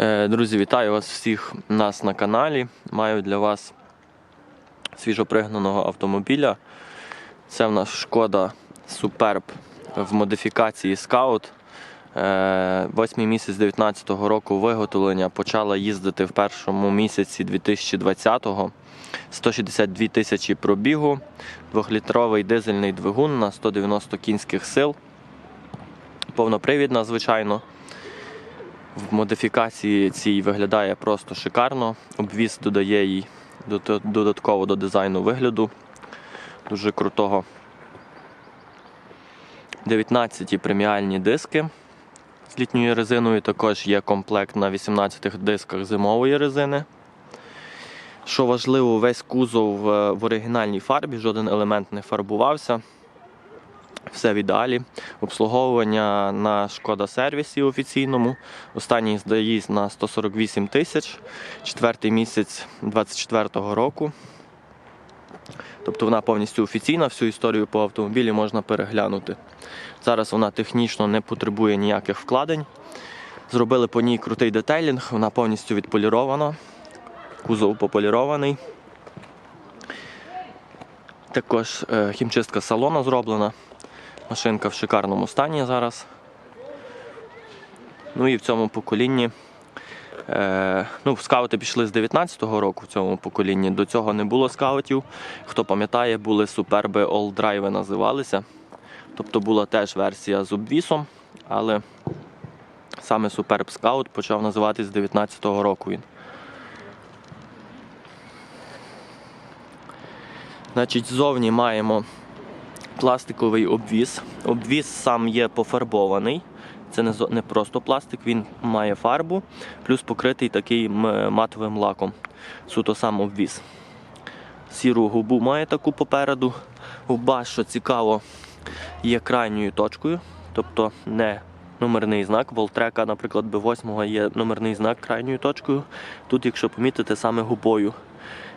Е, Друзі, вітаю вас всіх нас на каналі. Маю для вас свіжопригнаного автомобіля. Це в нас шкода Superb в модифікації Scout. Е, Восьмий місяць 2019 року виготовлення почала їздити в першому місяці 2020-го. 162 тисячі пробігу, 2-літровий дизельний двигун на 190 кінських сил. Повнопривідна, звичайно. В модифікації цій виглядає просто шикарно. Обвіз додає їй додатково до дизайну вигляду. Дуже крутого. 19 преміальні диски з літньою резиною. Також є комплект на 18 дисках зимової резини. Що важливо, весь кузов е, в оригінальній фарбі, жоден елемент не фарбувався. Все в ідеалі. Обслуговування на шкода сервісі офіційному. Останній здаїзд на 148 тисяч, четвертий місяць 24-го року. Тобто вона повністю офіційна, всю історію по автомобілі можна переглянути. Зараз вона технічно не потребує ніяких вкладень. Зробили по ній крутий детейлінг, вона повністю відполірована, кузов пополірований. Також е, хімчистка салона зроблена. Машинка в шикарному стані зараз. Ну і в цьому поколінні. Е, ну, скаути пішли з 19-го року в цьому поколінні. До цього не було скаутів. Хто пам'ятає, були суперби Drive називалися. Тобто була теж версія з обвісом, але саме Superb Scout почав називатись з 19-го року він. Значить, ззовні маємо пластиковий обвіз. Обвіз сам є пофарбований. Це не, просто пластик, він має фарбу, плюс покритий таким матовим лаком. Суто сам обвіз. Сіру губу має таку попереду. Губа, що цікаво, є крайньою точкою, тобто не номерний знак. Волтрека, наприклад, B8 є номерний знак крайньою точкою. Тут, якщо помітите, саме губою.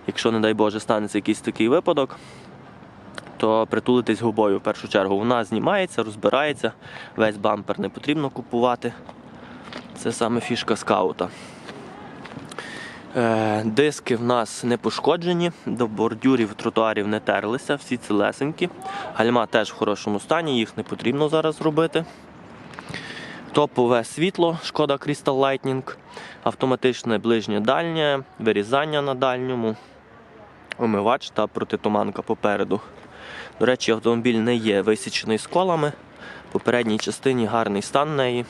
Якщо, не дай Боже, станеться якийсь такий випадок, то притулитись губою в першу чергу. Вона знімається, розбирається, весь бампер не потрібно купувати. Це саме фішка скаута. Е, диски в нас не пошкоджені, до бордюрів тротуарів не терлися, всі цілесенькі. Гальма теж в хорошому стані, їх не потрібно зараз робити. Топове світло, шкода Crystal Lightning, автоматичне ближнє дальнє, вирізання на дальньому, омивач та протитуманка попереду. До речі, автомобіль не є висічений сколами. По передній частині гарний стан неї.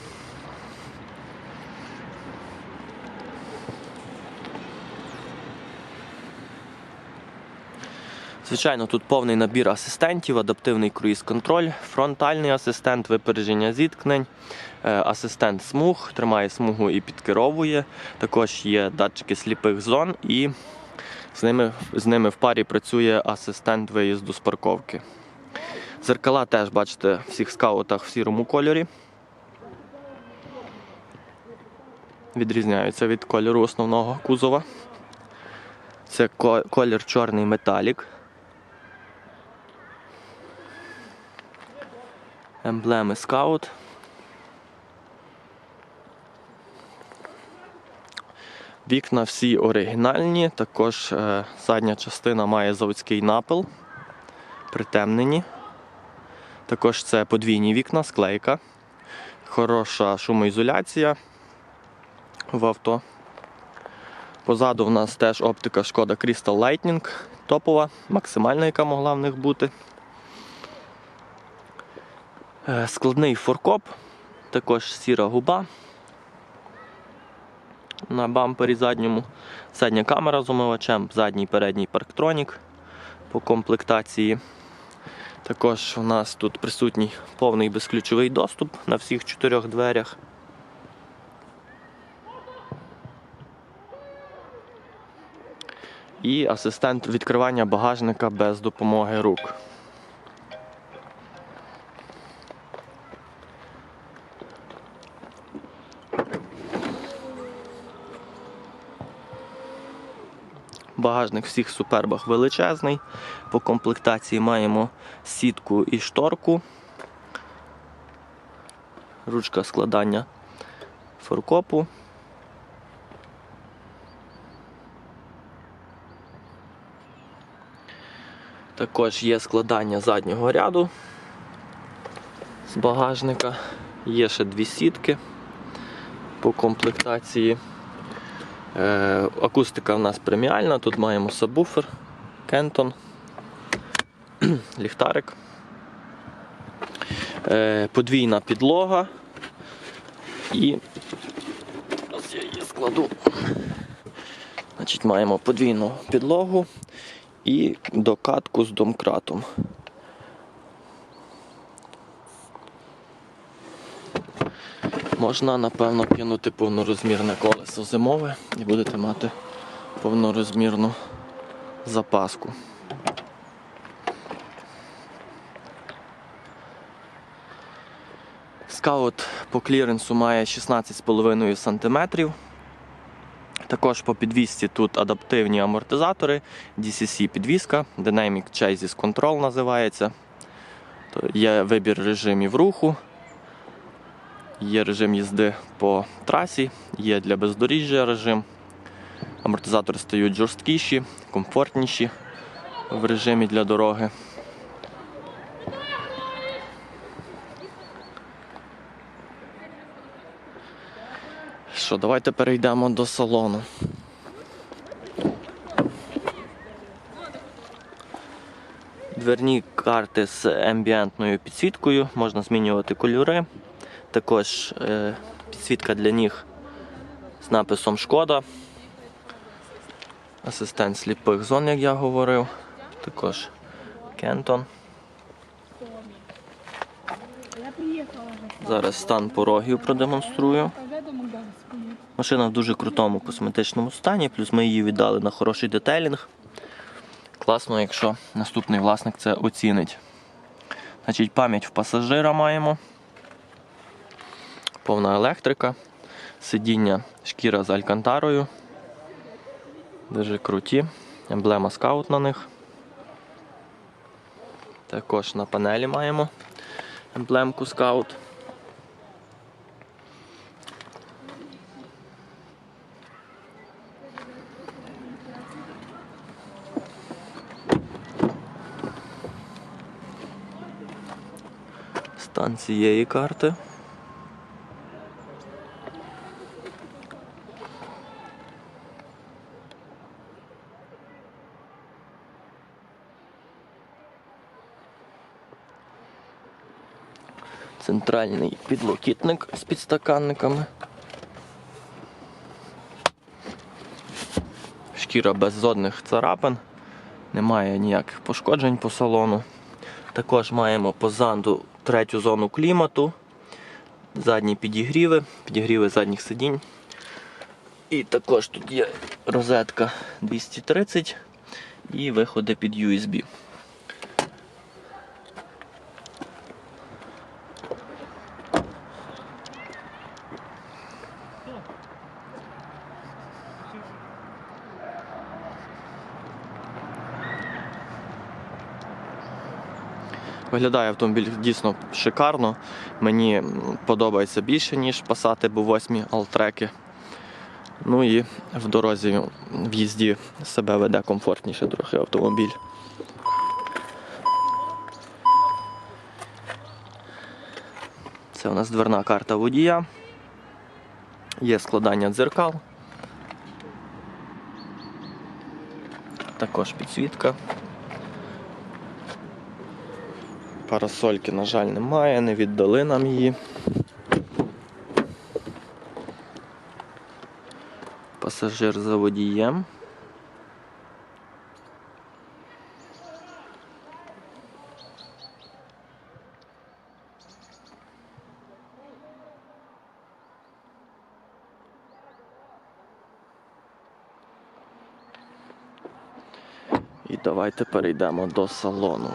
Звичайно, тут повний набір асистентів, адаптивний круїз-контроль, фронтальний асистент, випередження зіткнень, е, асистент смуг, тримає смугу і підкеровує. Також є датчики сліпих зон і з ними, з ними в парі працює асистент виїзду з парковки. Зеркала теж бачите в всіх скаутах в сірому кольорі. Відрізняються від кольору основного кузова. Це колір чорний металік. Емблеми скаут. Вікна всі оригінальні, також е, задня частина має заводський напил, притемнені. Також це подвійні вікна, склейка, хороша шумоізоляція в авто. Позаду в нас теж оптика шкода Crystal Lightning, топова, максимальна, яка могла в них бути. Е, Складний форкоп, також сіра губа на бампері задньому. Задня камера з омивачем, задній передній парктронік по комплектації. Також у нас тут присутній повний безключовий доступ на всіх чотирьох дверях. І асистент відкривання багажника без допомоги рук. Багажник всіх супербах величезний. По комплектації маємо сітку і шторку. Ручка складання форкопу. Також є складання заднього ряду з багажника, є ще дві сітки по комплектації. Е, акустика в нас преміальна, тут маємо сабвуфер, кентон, ліхтарик. Е, подвійна підлога. І ось я її складу. Значить, маємо подвійну підлогу і докатку з домкратом. Можна, напевно, кинути повнорозмірне колесо зимове і будете мати повнорозмірну запаску. Скаут по кліренсу має 16,5 см. Також по підвісці тут адаптивні амортизатори, DCC підвіска, Dynamic Chassis Control називається. Є вибір режимів руху, є режим їзди по трасі, є для бездоріжжя режим. Амортизатори стають жорсткіші, комфортніші в режимі для дороги. Що, давайте перейдемо до салону. Дверні карти з ембієнтною підсвіткою, можна змінювати кольори. Також е, підсвітка для ніг з написом Шкода. Асистент сліпих зон, як я говорив. Також Кентон. Зараз стан порогів продемонструю. Машина в дуже крутому косметичному стані, плюс ми її віддали на хороший детейлінг. Класно, якщо наступний власник це оцінить. Значить, пам'ять в пасажира маємо. Повна електрика, сидіння шкіра з алькантарою. Дуже круті. Емблема скаут на них. Також на панелі маємо емблемку скаут. Стан цієї карти. Центральний підлокітник з підстаканниками. Шкіра без жодних царапин, немає ніяких пошкоджень по салону. Також маємо позаду третю зону клімату, задні підігріви, підігріви задніх сидінь. І також тут є розетка 230 і виходи під USB. Виглядає автомобіль дійсно шикарно. Мені подобається більше, ніж Passat B8 Alltrack. Ну і в дорозі в їзді себе веде комфортніше трохи автомобіль. Це у нас дверна карта водія. Є складання дзеркал. Також підсвітка. Парасольки, на жаль, немає, не віддали нам її. Пасажир за водієм. І давайте перейдемо до салону.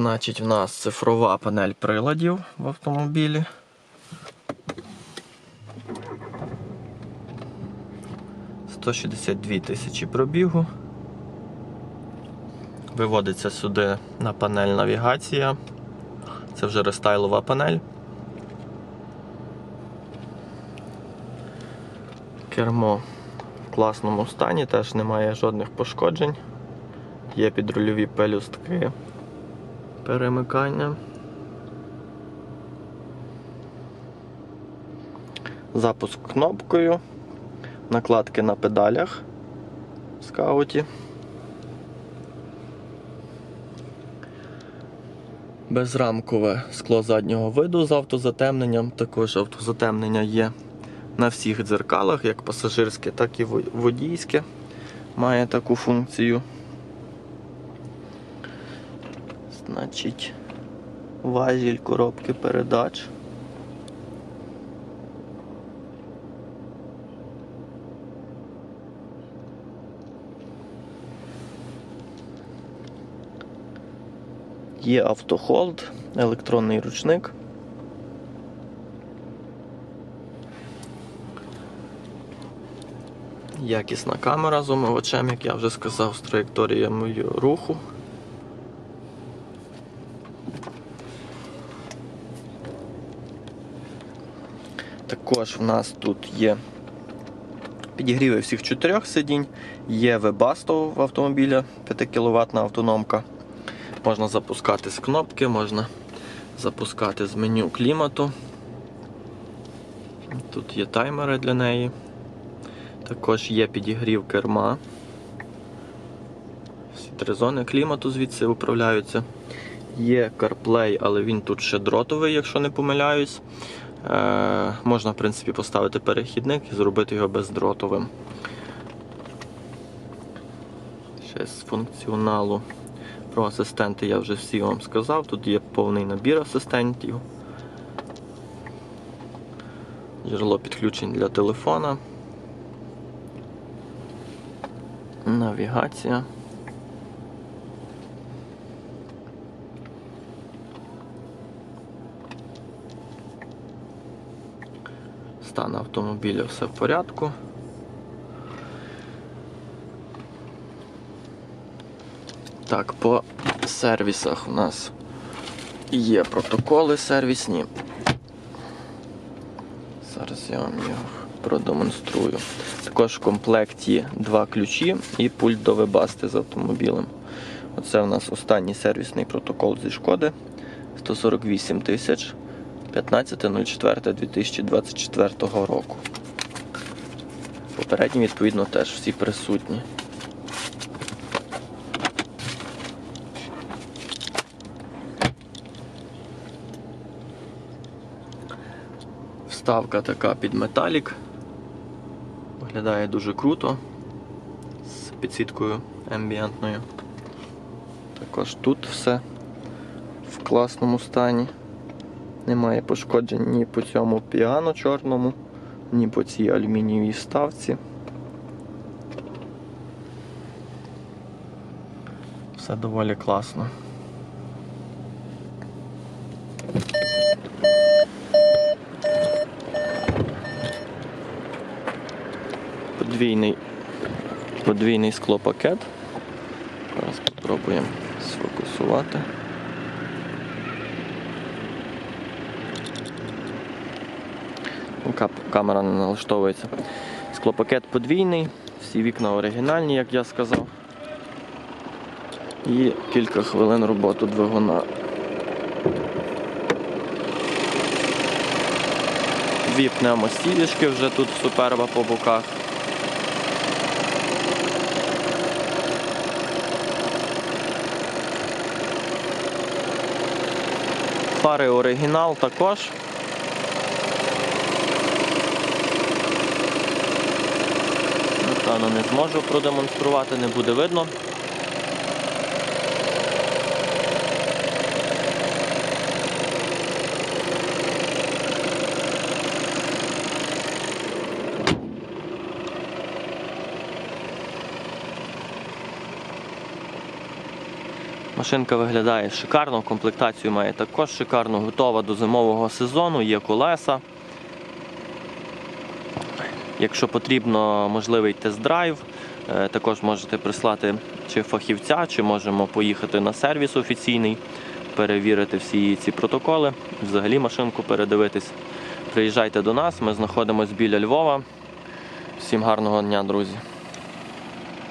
Значить, в нас цифрова панель приладів в автомобілі. Сто тисячі пробігу. Виводиться сюди на панель навігація. Це вже рестайлова панель. Кермо в класному стані, теж немає жодних пошкоджень. Є підрульові пелюстки перемикання. Запуск кнопкою, накладки на педалях в скауті. Безрамкове скло заднього виду з автозатемненням. Також автозатемнення є на всіх дзеркалах, як пасажирське, так і во- водійське. Має таку функцію. Значить, важіль коробки передач. Є автохолд, електронний ручник. Якісна камера з омивачем, як я вже сказав, з траєкторіями руху. Також в нас тут є підігріви всіх чотирьох сидінь, є вебасто в автомобіля 5 кВт автономка. Можна запускати з кнопки, можна запускати з меню клімату. Тут є таймери для неї. Також є підігрів керма. Всі три зони клімату звідси управляються. Є CarPlay, але він тут ще дротовий, якщо не помиляюсь. Можна, в принципі, поставити перехідник і зробити його бездротовим. Ще з функціоналу. Про асистенти я вже всі вам сказав. Тут є повний набір асистентів. Джерело підключень для телефона. Навігація. Стан автомобіля все в порядку. Так, по сервісах у нас є протоколи сервісні. Зараз я вам його продемонструю. Також в комплекті два ключі і пульт до вебасти з автомобілем. Оце у нас останній сервісний протокол зі шкоди 148 тисяч 15.04.2024 року. Попередні, відповідно, теж всі присутні. Вставка така під металік. Виглядає дуже круто. З підсіткою амбієнтною. Також тут все в класному стані. Немає пошкоджень ні по цьому піано чорному, ні по цій алюмінієвій вставці. Все доволі класно. Подвійний, подвійний склопакет. Зараз спробуємо сфокусувати. Ну, кап- Камера не налаштовується. Склопакет подвійний, всі вікна оригінальні, як я сказав. І кілька хвилин роботи двигуна. Дві пневмостілішки вже тут суперба по боках. Фари оригінал також. Напевно, не зможу продемонструвати, не буде видно. Машинка виглядає шикарно, комплектацію має також шикарно, готова до зимового сезону, є колеса. Якщо потрібно можливий тест-драйв, е, також можете прислати чи фахівця, чи можемо поїхати на сервіс офіційний. перевірити всі ці протоколи, взагалі машинку передивитись. Приїжджайте до нас, ми знаходимося біля Львова. Всім гарного дня, друзі!